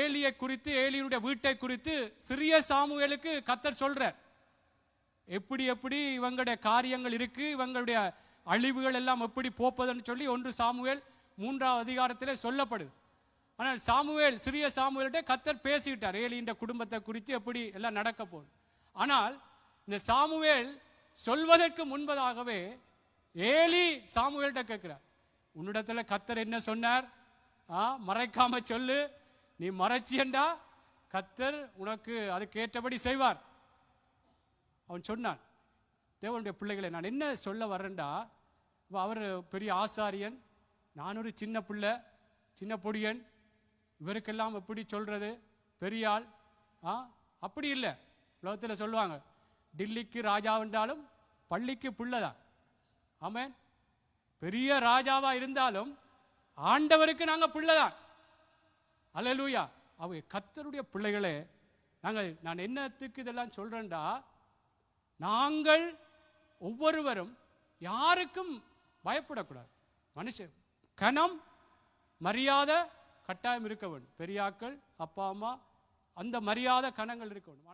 ஏலியை குறித்து ஏலியனுடைய வீட்டை குறித்து சிறிய சாமுவேலுக்கு கத்தர் சொல்றார். எப்படி எப்படி இவங்களுடைய காரியங்கள் இருக்கு இவங்களுடைய அழிவுகள் எல்லாம் எப்படி போப்பதுன்னு சொல்லி ஒன்று சாமுவேல் மூன்றாவது அதிகாரத்தில் சொல்லப்படுது. ஆனால் சாமுவேல் சிறிய சாமுவேல்கிட்ட கத்தர் பேசிக்கிட்டார். ஏலியின் குடும்பத்தை குறித்து எப்படி எல்லாம் நடக்க போகுது. ஆனால் இந்த சாமுவேல் சொல்வதற்கு முன்பதாகவே ஏலி சாமுவேல்கிட்ட கேட்கிறார். உன்னிடத்துல கத்தர் என்ன சொன்னார்? மறைக்காம சொல்லு. நீ மறைச்சியண்டா. கத்தர் உனக்கு அதுக்கேற்றபடி செய்வார். அவன் சொன்னான் தேவனுடைய பிள்ளைகளை நான் என்ன சொல்ல வரேன்டா இப்போ அவர் பெரிய ஆசாரியன். நான் ஒரு சின்ன பிள்ளை சின்ன பொடியன். இவருக்கெல்லாம் எப்படி சொல்கிறது பெரிய ஆள். ஆ அப்படி இல்லை. உலகத்தில் சொல்லுவாங்க டில்லிக்கு ராஜாவென்றாலும் பள்ளிக்கு பிள்ளைதான் ஆமேன். பெரிய ராஜாவாக இருந்தாலும் ஆண்டவருக்கு நாங்கள் பிள்ளைதான் அலலூயா அவங்க கத்தருடைய பிள்ளைகளே நாங்கள் நான் என்னத்துக்கு இதெல்லாம் சொல்கிறேன்டா நாங்கள் ஒவ்வொருவரும் யாருக்கும் பயப்படக்கூடாது. மனுஷன் கணம் மரியாதை கட்டாயம் இருக்க வேண்டும். பெரியாக்கள் அப்பா அம்மா அந்த மரியாதை கணங்கள் இருக்க வேண்டும்.